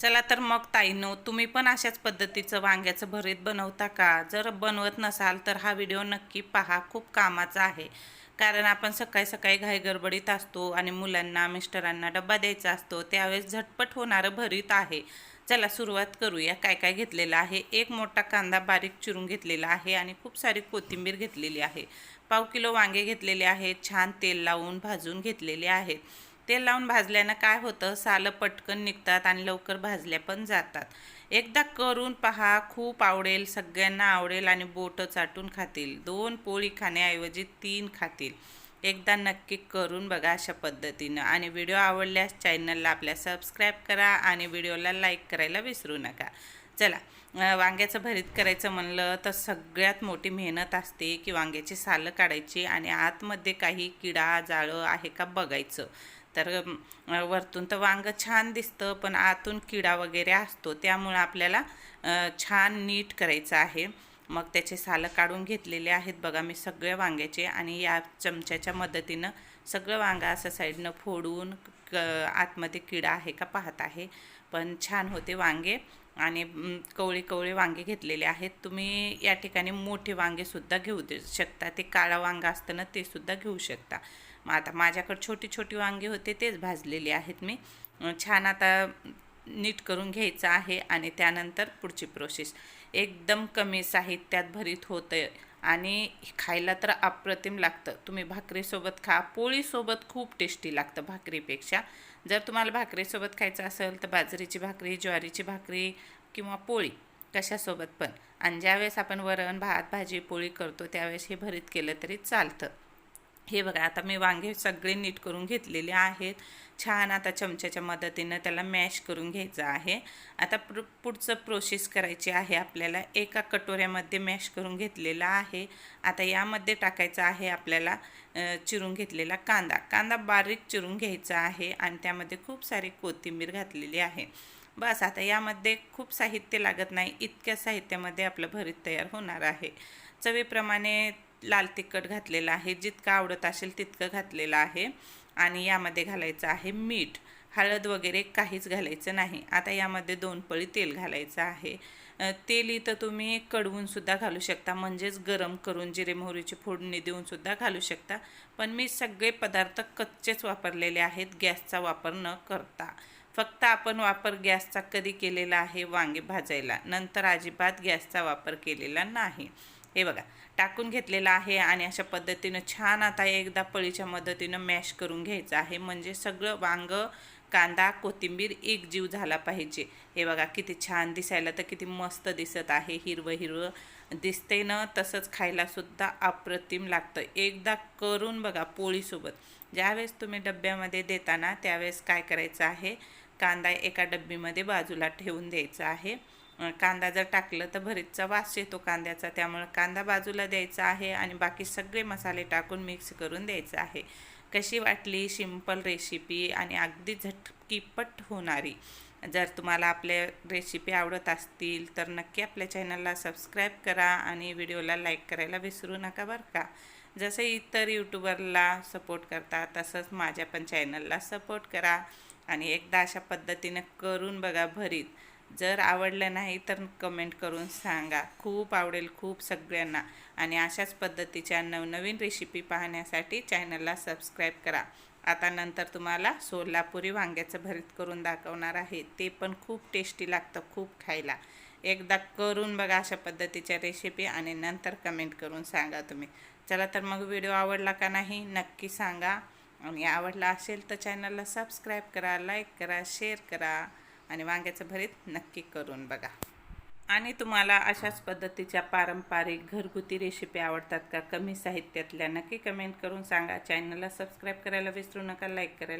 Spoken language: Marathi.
चला तर मग ताईनो तुम्ही पण अशाच पद्धतीचं वांग्याचं भरीत बनवता का? जर बनवत नसाल तर हा व्हिडिओ नक्की पहा खूप कामाचा आहे. कारण आपण सकाळी सकाळी घाई गडबडीत असतो आणि मुलांना मिस्टरांना डब्बा द्यायचा असतो त्यावेळेस झटपट होणारं भरीत आहे. चला सुरुवात करूया. काय काय घेतलेलं आहे? एक मोठा कांदा बारीक चिरून घेतलेला आहे आणि खूप सारी कोथिंबीर घेतलेली आहे. पाव किलो वांगे घेतलेले आहेत. छान तेल लावून भाजून घेतलेले आहेत. तेल लावून भाजल्यानं काय होतं? सालं पटकन निघतात आणि लवकर भाजल्या पण जातात. एकदा करून पहा खूप आवडेल सगळ्यांना आवडेल आणि बोटं चाटून खातील. दोन पोळी खाण्याऐवजी तीन खातील. एकदा नक्की करून बघा अशा पद्धतीनं. आणि व्हिडिओ आवडल्यास चॅनलला आपल्या सबस्क्राईब करा आणि व्हिडिओला लाईक करायला विसरू नका. चला वांग्याचं भरीत करायचं म्हणलं तर सगळ्यात मोठी मेहनत असते की वांग्याची सालं काढायची आणि आतमध्ये काही किडा जाळं आहे का बघायचं. तर वरतून तर वांगं छान दिसतं पण आतून किडा वगैरे असतो. त्यामुळं आपल्याला छान नीट करायचं आहे. मग त्याचे सालं काढून घेतलेले आहेत बघा मी सगळ्या वांग्याचे आणि या चमच्याच्या मदतीनं सगळं वांगा असं साईडनं फोडून क आतमध्ये किडा आहे का पाहत आहे. पण छान होते वांगे. आणि कवळी कवळी वांगे घेतलेले आहेत. तुम्ही या ठिकाणी मोठे वांगेसुद्धा घेऊ दे शकता. ते काळा वांगा असतं ना ते सुद्धा घेऊ शकता. मग आता माझ्याकडे छोटी छोटी वांगे होते तेच भाजलेले आहेत मी. छान आता नीट करून घ्यायचं आहे. आणि त्यानंतर पुढची प्रोसेस एकदम कमी साहित्यात भरीत होतं आणि खायला तर अप्रतिम लागतं. तुम्ही भाकरीसोबत खा. पोळीसोबत खूप टेस्टी लागतं भाकरीपेक्षा. जर तुम्हाला भाकरीसोबत खायचं असेल तर बाजरीची भाकरी ज्वारीची भाकरी किंवा पोळी कशासोबत पण. आणि ज्यावेळेस आपण वरण भात भाजी पोळी करतो त्यावेळेस हे भरीत केलं तरी चालतं. हे बघा आता मी वांगे सगळे नीट करून घेतलेले आहेत. छान आता चमच्याच्या मदतीनं त्याला मॅश करून घ्यायचं आहे. आता प्र पुढचं प्रोसेस करायची आहे. आपल्याला एका कटोऱ्यामध्ये मॅश करून घेतलेला आहे. आता यामध्ये टाकायचं आहे आपल्याला चिरून घेतलेला कांदा. कांदा बारीक चिरून घ्यायचा आहे आणि त्यामध्ये खूप सारी कोथिंबीर घातलेली आहे. बस आता यामध्ये खूप साहित्य लागत नाही. इतक्या साहित्यामध्ये आपलं भरीत तयार होणार आहे. चवीप्रमाणे लाल तिखट घातलेलं आहे जितकं आवडत असेल तितकं घातलेलं आहे. आणि यामध्ये घालायचं आहे मीठ. हळद वगैरे काहीच घालायचं नाही. आता यामध्ये दोन पळी तेल घालायचं आहे. तेल इथं तुम्ही कडवून सुद्धा घालू शकता म्हणजेच गरम करून जिरे मोहरीची फोडणी देऊन सुद्धा घालू शकता. पण मी सगळे पदार्थ कच्चेच वापरलेले आहेत गॅसचा वापर न करता. फक्त आपण वापर गॅसचा कधी केलेला आहे वांगे भाजायला. नंतर अजिबात गॅसचा वापर केलेला नाही. हे बघा टाकून घेतलेलं आहे आणि अशा पद्धतीनं छान आता एकदा पळीच्या मदतीनं मॅश करून घ्यायचं आहे. म्हणजे सगळं वांग कांदा कोथिंबीर एक जीव झाला पाहिजे. हे बघा किती छान दिसायला तर किती मस्त दिसत आहे. हिरवं हिरवं दिसते ना तसंच खायलासुद्धा अप्रतिम लागतं. एकदा करून बघा पोळीसोबत. ज्यावेळेस तुम्ही डब्यामध्ये देताना त्यावेळेस काय करायचं आहे? कांदा एका डब्बीमध्ये बाजूला ठेवून द्यायचा आहे. कांदा जर टाकलं तर भरीतचा वास येतो कांद्याचा. त्यामुळं कांदा बाजूला द्यायचा आहे आणि बाकी सगळे मसाले टाकून मिक्स करून द्यायचं आहे. कशी वाटली सिंपल रेसिपी आणि अगदी झटकीपट होणारी? जर तुम्हाला आपल्या रेसिपी आवडत असतील तर नक्की आपल्या चॅनलला सबस्क्राईब करा आणि व्हिडिओला लाईक करायला विसरू नका बरं का. जसं इतर यूट्यूबरला सपोर्ट करता तसंच माझ्या पण चॅनलला सपोर्ट करा. आणि एकदा अशा पद्धतीनं करून बघा भरीत. जर आवडलं नाही तर कमेंट करून सांगा. खूप आवडेल खूप सगळ्यांना. आणि अशाच पद्धतीच्या नवनवीन रेसिपी पाहण्यासाठी चॅनलला सबस्क्राईब करा. आता नंतर तुम्हाला सोलापुरी वांग्याचं भरीत करून दाखवणार आहे. ते पण खूप टेस्टी लागतं खूप खायला. एकदा करून बघा अशा पद्धतीच्या रेसिपी आणि नंतर कमेंट करून सांगा तुम्ही. चला तर मग व्हिडिओ आवडला का नाही नक्की सांगा. आणि आवडला असेल तर चॅनलला सबस्क्राईब करा लाईक करा शेअर करा. आणि वांग्याचं भरीत नक्की करून बघा. आणि तुम्हाला अशाच पद्धतीच्या पारंपरिक घरगुती रेसिपी आवडतात का? कमी साहित्यातल्या नक्की कमेंट करून सांगा. चॅनलला सबस्क्राईब करायला विसरू नका लाईक करायला